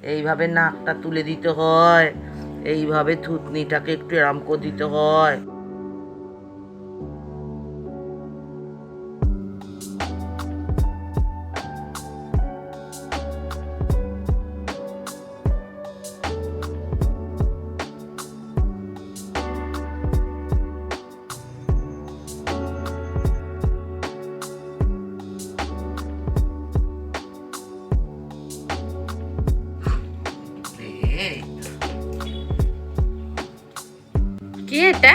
এইভাবে নাকটা তুলে দিতে হয়। এইভাবে থুতনিটাকে একটু এরাম করে দিতে হয়। কি এটা?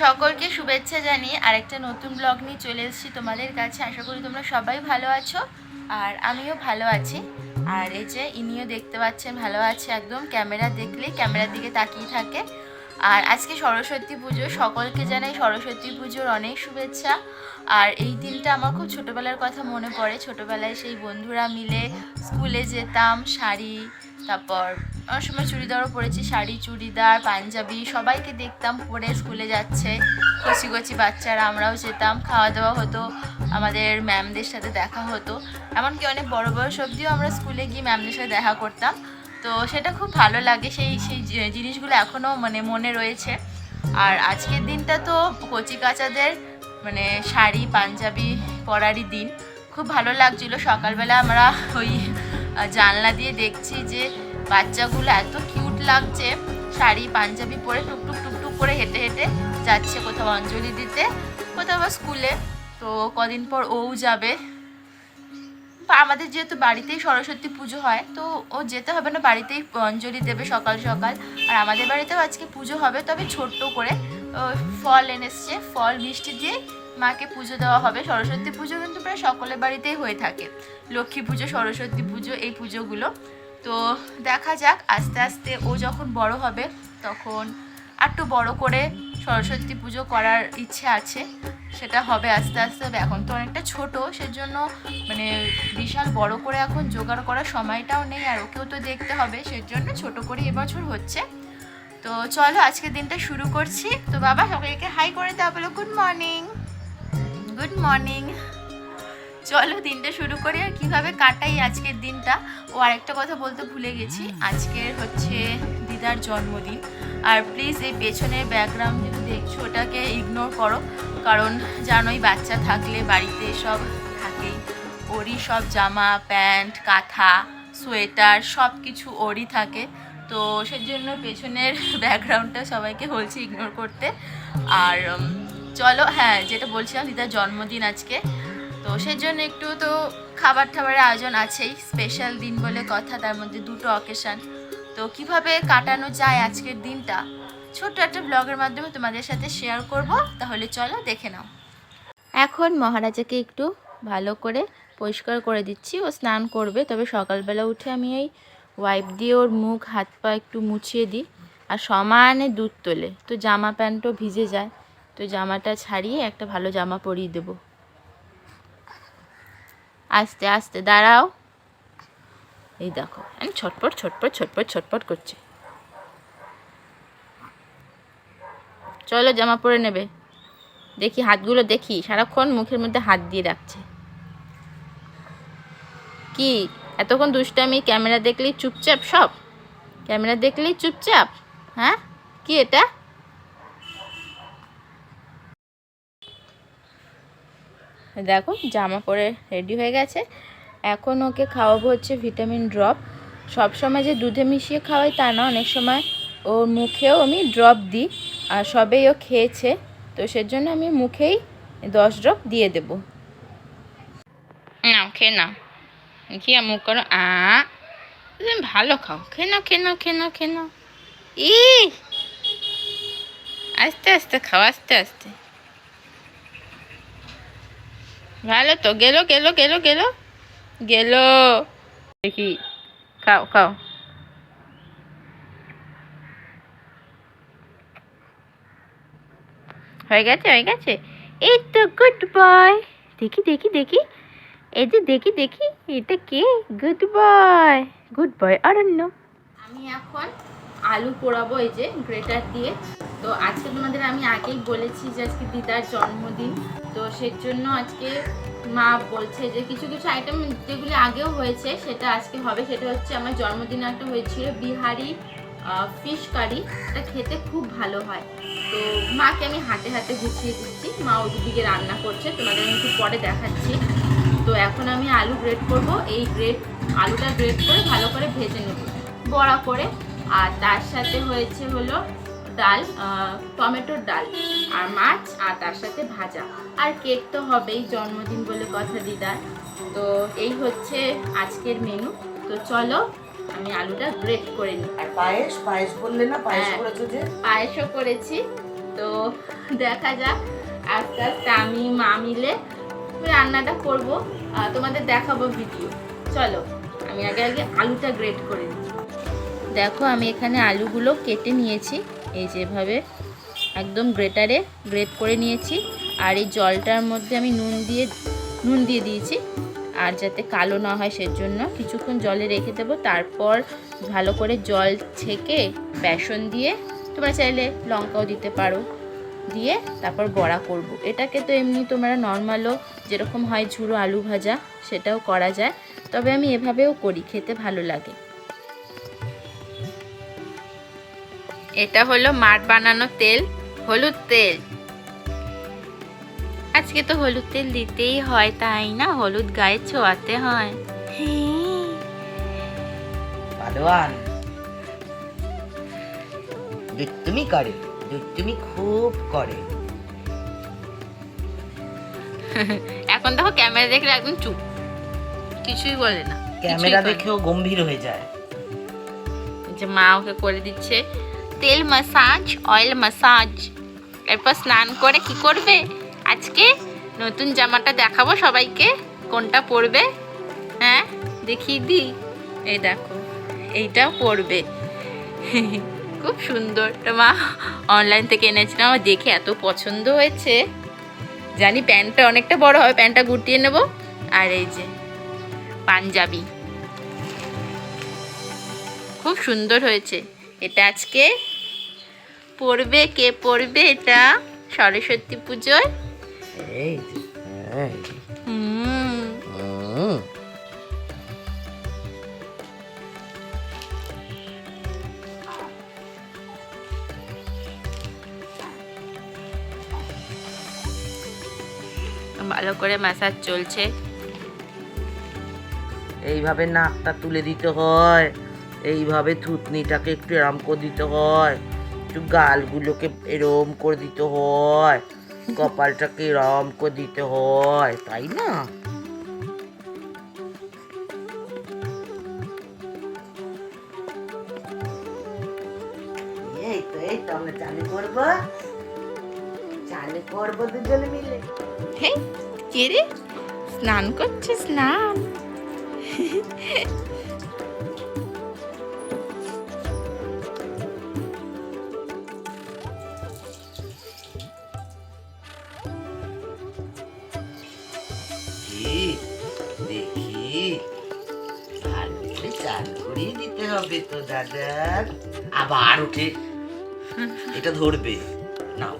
সকলকে শুভেচ্ছা জানিয়ে আরেকটা নতুন ব্লগ নিয়ে চলে এসেছি তোমাদের কাছে। আশা করি তোমরা সবাই ভালো আছো আর আমিও ভালো আছি। আর এই যে ইনিও দেখতে পাচ্ছেন ভালো আছে একদম। ক্যামেরা দেখলে ক্যামেরার দিকে তাকিয়ে থাকে। আর আজকে সরস্বতী পুজো, সকলকে জানাই সরস্বতী পুজোর অনেক শুভেচ্ছা। আর এই দিনটা আমার খুব ছোটোবেলার কথা মনে পড়ে। ছোটোবেলায় সেই বন্ধুরা মিলে স্কুলে যেতাম, শাড়ি, তারপর অনেক সময় চুড়িদারও পরেছি, শাড়ি, চুড়িদার, পাঞ্জাবি, সবাইকে দেখতাম, পরে স্কুলে যাচ্ছে। কচি কচি বাচ্চারা, আমরাও যেতাম, খাওয়া দাওয়া হতো, আমাদের ম্যামদের সাথে দেখা হতো। এমনকি অনেক বড় বড় সবজিও আমরা স্কুলে গিয়ে ম্যামদের সাথে দেখা করতাম। তো সেটা খুব ভালো লাগে। সেই সেই জিনিসগুলো এখনও মানে মনে রয়েছে। আর আজকের দিনটা তো কচি কাচাদের মানে শাড়ি, পাঞ্জাবি পরারই দিন। খুব ভালো লাগছিল। সকালবেলা আমরা ওই জানলা দিয়ে দেখছি যে বাচ্চাগুলো এত কিউট লাগছে। শাড়ি, পাঞ্জাবি পরে টুকটুক টুকটুক করে হেঁটে হেঁটে যাচ্ছে কোথাও অঞ্জলি দিতে, কোথাও স্কুলে। তো কদিন পর ওও যাবে। বা আমাদের যেহেতু বাড়িতেই সরস্বতী পুজো হয়, তো ও যেতে হবে না, বাড়িতেই অঞ্জলি দেবে সকাল সকাল। আর আমাদের বাড়িতেও আজকে পুজো হবে, তবে ছোট্ট করে ফল এনেসছে ফল, মিষ্টি দিয়ে মাকে পুজো দেওয়া হবে। সরস্বতী পুজো কিন্তু প্রায় সকলের বাড়িতেই হয়ে থাকে। লক্ষ্মী পুজো, সরস্বতী পুজো, এই পুজোগুলো। তো দেখা যাক, আস্তে আস্তে ও যখন বড় হবে, তখন একটু বড় করে সরস্বতী পুজো করার ইচ্ছে আছে, সেটা হবে আস্তে আস্তে হবে। এখন তো অনেকটা ছোট, সেজন্য মানে বিশাল বড় করে এখন জোগাড় করার সময়টাও নেই, আর ওকেও তো দেখতে হবে, সেজন্য ছোট করে এবছর হচ্ছে। তো চলো আজকের দিনটা শুরু করছি। তো বাবা সবাইকে হাই করে দেওয়া বলো গুড মর্নিং গুড মর্নিং চলো, দিনটা শুরু করি, আর কীভাবে কাটাই আজকের দিনটা। ও আরেকটা কথা বলতে ভুলে গেছি। আজকের হচ্ছে দিদার জন্মদিন। আর প্লিজ এই পেছনের ব্যাকগ্রাউন্ড যদি দেখছ, ওটাকে ইগনোর করো। কারণ জানোই বাচ্চা থাকলে বাড়িতে সব থাকেই। ওরই সব জামা, প্যান্ট, কাঁথা, সোয়েটার সব কিছু ওরই থাকে। তো সেজন্য পেছনের ব্যাকগ্রাউন্ডটা সবাইকে বলছি ইগনোর করতে। আর চলো হ্যাঁ যেটা বলছিলাম, দিদার জন্মদিন আজকে। তো সেজন্য একটু তো খাবার টাবারের আয়োজন আছেই। স্পেশাল দিন বলে কথা, তার মধ্যে দুটো অকেশন তো কীভাবে কাটানো যায় আজকের দিনটা? ছোট্ট একটা ব্লগের মাধ্যমে তোমাদের সাথে শেয়ার করব। তাহলে চলো দেখে নাও। এখন মহারাজাকে একটু ভালো করে পরিষ্কার করে দিচ্ছি। ও স্নান করবে, তবে সকালবেলা উঠে আমি এই ওয়াইপ দিয়ে ওর মুখ, হাত পা একটু মুছিয়ে দিই। আর সমানে দুধ তোলে। তো জামা প্যান্টও ভিজে যায়। তো জামাটা ছাড়িয়ে একটা ভালো জামা পরিয়ে দেবো। আস্তে আস্তে, দাঁড়াও। এই দেখো, আমি ছটপট ছটপট ছটপট ছটপট করছে। চলো জামা পরে নেবে। দেখি হাতগুলো দেখি, সারাক্ষণ মুখের মধ্যে হাত দিয়ে রাখছে। কি, এতক্ষণ দুষ্টামি, ক্যামেরা দেখলেই চুপচাপ সব? ক্যামেরা দেখলেই চুপচাপ? হ্যাঁ? কি এটা? দেখো, জামা পরে রেডি হয়ে গেছে। এখন ওকে খাওয়াবো হচ্ছে ভিটামিন ড্রপ। সব সময় যে দুধে মিশিয়ে খাওয়াই তা না, অনেক সময় ওর মুখেও আমি ড্রপ দিই আর সবেই ও খেয়েছে। তো সেজন্য আমি মুখেই দশ ড্রপ দিয়ে দেব। নাও, খেয়ে নাও। খেয়ে মুখ করো। আ ভালো খাও। খেয়ে নাও খেয়ে নাও, খেয়ে ই আস্তে আস্তে খাও, আস্তে আস্তে। ভালো তো, গেলো গেলো গেলো গেলো। গেলো। দেখি, খাও খাও। হয়ে গেছে হয়ে গেছে। এই তো গুড বয় দেখি দেখি দেখি। এই যে দেখি দেখি, এটা কে? গুড বয় গুড বয় অরণ্য। আমি এখন আলু পোড়াবো এই যে গ্রেটার দিয়ে। তো আজকে তোমাদের আমি আগেই বলেছি যে আজকে দিদার জন্মদিন। তো সেই জন্য আজকে মা বলছে যে কিছু কিছু আইটেম যেগুলি আগেও হয়েছে, সেটা আজকে হবে। সেটা হচ্ছে আমার জন্মদিনে একটা হয়েছিল, বিহারি ফিশ কারি এটা খেতে খুব ভালো হয়। তো মাকে আমি হাতে হাতে গুছিয়ে দিচ্ছি। মা ওদিকে রান্না করছে। তোমাদের আমি একটু পরে দেখাচ্ছি। তো এখন আমি আলু গ্রেট করব। এই গ্রেট আলুটা গ্রেট করে ভালো করে ভেজে নেব। বড়া করে। আর তার সাথে হয়েছে হলো ডাল টমেটোর ডাল আর মাছ আর তার সাথে ভাজা। আর কেক তো হবেই জন্মদিন বলে কথা দিদার। তো এই হচ্ছে আজকের মেনু তো চলো আমি আলুটা গ্রেট করে নিই। আর পায়েস? পায়েস বললে না? পায়েস হ্যাঁ। করেছ যে? পায়েসও করেছি। তো দেখা যাক। আস্তে আস্তে আমি মা মিলে রান্নাটা করব। তোমাদের দেখাবো ভিডিও চলো আমি আগে আগে আলুটা গ্রেট করে দিই দেখো আমি এখানে আলুগুলো কেটে নিয়েছি। এই যেভাবে একদম গ্রেটারে গ্রেট করে নিয়েছি। আর এই জলটার মধ্যে আমি নুন দিয়ে নুন দিয়ে দিয়েছি। আর যাতে কালো না হয় সেজন্য কিছুক্ষণ জলে রেখে দেবো। তারপর ভালো করে জল ছেঁকে বেসন দিয়ে তোমরা চাইলে লঙ্কাও দিতে পারো। দিয়ে তারপর বড়া করব। এটাকে তো এমনি তোমরা নর্মালও যেরকম হয় ঝুড়ো আলু ভাজা সেটাও করা যায়। তবে আমি এভাবেও করি, খেতে ভালো লাগে। এটা হলো মাঠ বানানো তেল হলুদ তেল। আজকে তো হলুদ তেল দিতেই হয় তাই না? হলুদ গায়ে ছোঁয়াতে হয়। পালোয়ান দুষ্টুমি করে দুষ্টুমি খুব করে। এখন দেখো ক্যামেরা দেখলে একদম চুপ। কিছুই বলে না ক্যামেরা দেখেও গম্ভীর হয়ে যায়। যে মা ওকে করে দিচ্ছে তেল মাসাজ অয়েল মাসাজ এরপর স্নান করে কি করবে? আজকে নতুন জামাটা দেখাবো সবাইকে, কোনটা পরবে। হ্যাঁ দেখিয়ে দিই। এই দেখো, এইটাও পরবে। খুব সুন্দর। মা অনলাইন থেকে এনেছিলাম, আমার দেখে এত পছন্দ হয়েছে। জানি প্যান্টটা অনেকটা বড় হবে, প্যান্টটা গুটিয়ে নেব। আর এই যে, পাঞ্জাবি। খুব সুন্দর হয়েছে। এটা আজকে পড়বে কে পড়বে এটা? সরস্বতী পুজোয়। ভালো করে ম্যাসাজ চলছে। এইভাবে নাকটা তুলে দিতে হয়। এইভাবে থুতনিটাকে একটু এরম করে দিতে হয়। একটু গালগুলোকে এরম করে দিতে হয়। কপালটাকে এরম করে দিতে হয়, তাই না? চালু করব। দুজনে মিলে। কে রে? স্নান করছে স্নান। চাল করিয়ে দিতে হবে তো দাদার আবার উঠে। এটা ধরবে। নাও।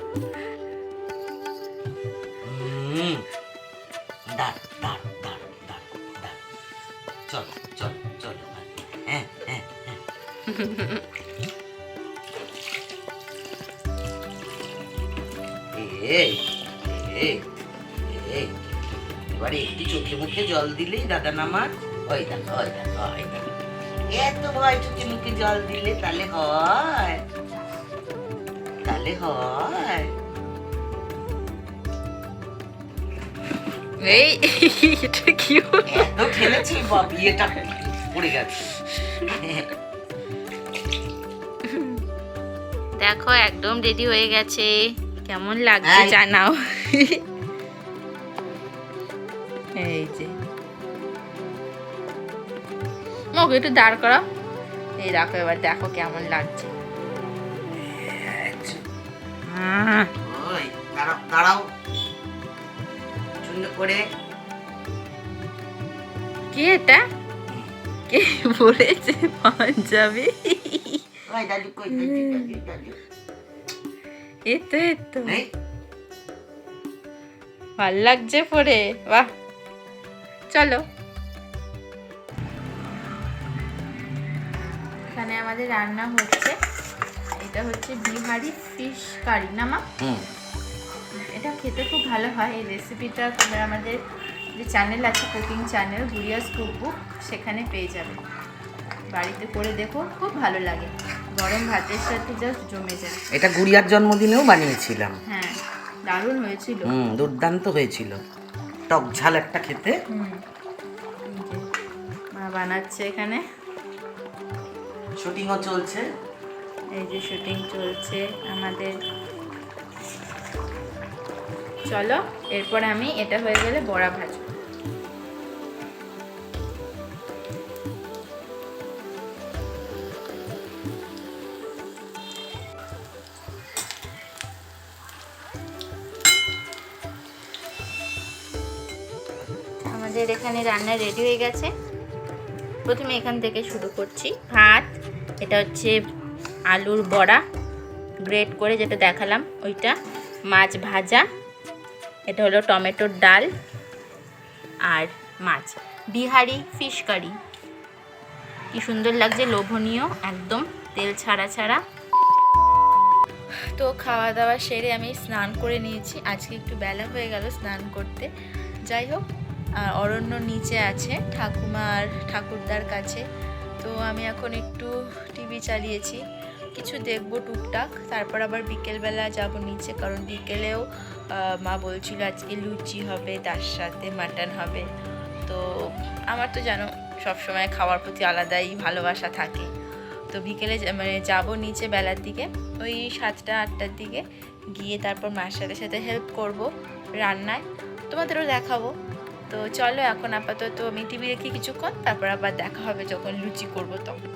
চলো হ্যাঁ হ্যাঁ হ্যাঁ। এবারে একটু চোখে মুখে জল দিলেই দাদা নামার। ওই দেখো ওই দেখো ওই দেখো। এত ভয় চোখে মুখে জল দিলে তাহলে হয়। তাহলে হয়। এই এটা কি? এত বাপ ইয়েটা পড়ে গেছে। দেখো একদম রেডি হয়ে গেছে। কেমন লাগছে এই। জানাও। এই যে। ওকে একটু দাঁড় করো এই দেখো এবার দেখো কেমন লাগছে। দাঁড়াও করে কি এটা? কে পাঞ্জাবি? ভালো লাগছে পরে বাহ। চলো। এখানে আমাদের রান্না হচ্ছে। এটা হচ্ছে বিহারি ফিশ কারি না মা? এটা খেতে খুব ভালো হয়। এই রেসিপিটা তোমরা আমাদের যে চ্যানেল আছে কুকিং চ্যানেল গুড়িয়াস কুকবুক সেখানে পেয়ে যাবে। বাড়িতে করে দেখো খুব ভালো লাগে। গরম ভাতের সাথে জাস্ট জমে যায়। এটা গুড়িয়ার জন্মদিনেও বানিয়েছিলাম। হ্যাঁ দারুণ হয়েছিল। হুম দুর্দান্ত হয়েছিল। টক ঝাল একটা খেতে। মা বানাচ্ছে এখানে। শুটিংও চলছে? এই যে শুটিং চলছে আমাদের। চলো, এরপর আমি এটা হয়ে গেলে বড়া ভাজবো। আমাদের এখানে রান্না রেডি হয়ে গেছে। প্রথমে এখান থেকে শুরু করছি। ভাত এটা হচ্ছে আলুর বড়া গ্রেট করে যেটা দেখালাম, ওইটা। মাছ ভাজা, এটা হলো টমেটোর ডাল আর মাছ। Bihari fish curry. কি সুন্দর লাগছে, লোভনীয়, একদম তেল ছাড়া ছাড়া। তো খাওয়া দাওয়া সেরে আমি স্নান করে নিয়েছি। আজকে একটু বেলা হয়ে গেল স্নান করতে। যাই হোক অরণ্য নিচে আছে, ঠাকুমার, ঠাকুরদার কাছে। তো আমি এখন একটু টিভি চালিয়েছি। কিছু দেখব টুকটাক, তারপর আবার বিকেলবেলা যাব নিচে, কারণ বিকেলেও মা বলছিল আজকে লুচি হবে, তার সাথে মাটন হবে। তো আমার তো জানো সবসময় খাওয়ার প্রতি আলাদাই ভালোবাসা থাকে। তো বিকেলে মানে যাব নিচে বেলার দিকে, ওই সাতটা, আটটার দিকে গিয়ে তারপর মার সাথে সাথে হেল্প করব রান্নায়। তোমাদেরও দেখাবো। তো চলো এখন আপাতত আমি টিভি দেখি কিছুক্ষণ, তারপর আবার দেখা হবে যখন লুচি করব তখন।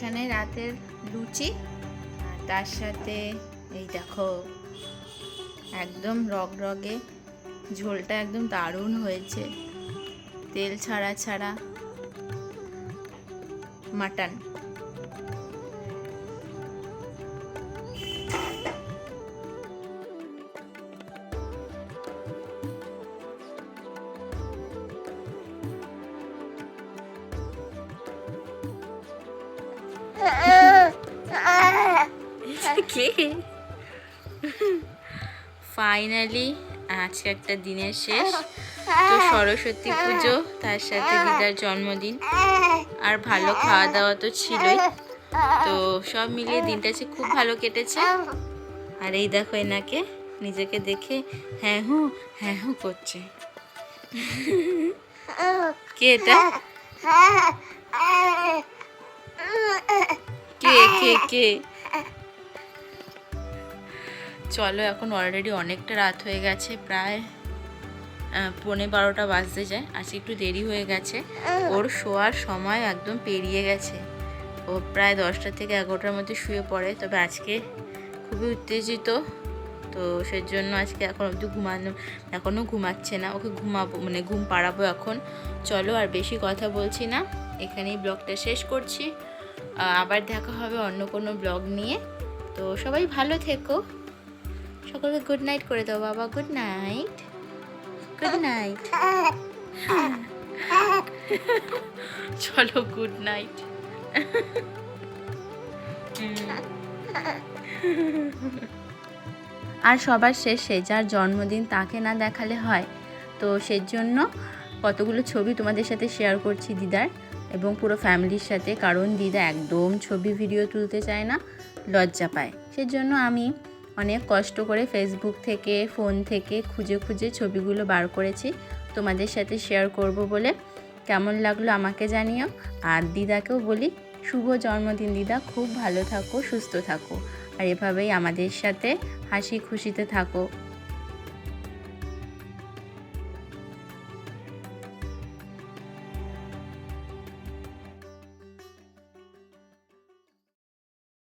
এখানে রাতের লুচি, আর তার সাথে এই দেখো, একদম রগ রগে ঝোলটা একদম দারুণ হয়েছে। তেল ছাড়া ছাড়া। মাটন। ফাইনালি আজকে একটা দিনের শেষ। তো সরস্বতী পুজো তার সাথে দিদার জন্মদিন। আর ভালো খাওয়া দাওয়া তো ছিলই। তো সব মিলিয়ে দিনটা যে খুব ভালো কেটেছে। আর এই দেখো এনাকে নিজেকে দেখে হ্যাঁ হু হ্যাঁ হু করছে। কে এটা? কে কে কে? চলো এখন অলরেডি অনেকটা রাত হয়ে গেছে প্রায় পৌনে বারোটা বাজতে যায়। আজকে একটু দেরি হয়ে গেছে। ওর শোয়ার সময় একদম পেরিয়ে গেছে। ও প্রায় দশটা থেকে এগারোটার মধ্যে শুয়ে পড়ে। তবে আজকে খুবই উত্তেজিত। তো সেজন্য আজকে এখন অবধি ঘুমানো এখনও ঘুমাচ্ছে না। ওকে ঘুমাবো মানে ঘুম পাড়াবো এখন। চলো আর বেশি কথা বলছি না। এখানেই ব্লগটা শেষ করছি। আবার দেখা হবে অন্য কোনো ব্লগ নিয়ে। তো সবাই ভালো থেকো। সকলকে গুড নাইট করে দাও বাবা গুড নাইট গুড নাইট চলো গুড নাইট আর সবার শেষে যার জন্মদিন তাকে না দেখালে হয় তো সেজন্য কতগুলো ছবি তোমাদের সাথে শেয়ার করছি দিদার এবং পুরো ফ্যামিলির সাথে কারণ দিদা একদম ছবি ভিডিও তুলতে চায় না লজ্জা পায়। সেজন্য আমি অনেক কষ্ট করে ফেসবুক থেকে ফোন থেকে খুঁজে খুঁজে ছবিগুলো বার করেছি। তোমাদের সাথে শেয়ার করব বলে। কেমন লাগল আমাকে জানিও। আর দিদাকেও বলি, শুভ জন্মদিন দিদা। খুব ভালো থাকো, সুস্থ থাকো। আর এভাবেই আমাদের সাথে হাসি খুশিতে থাকো।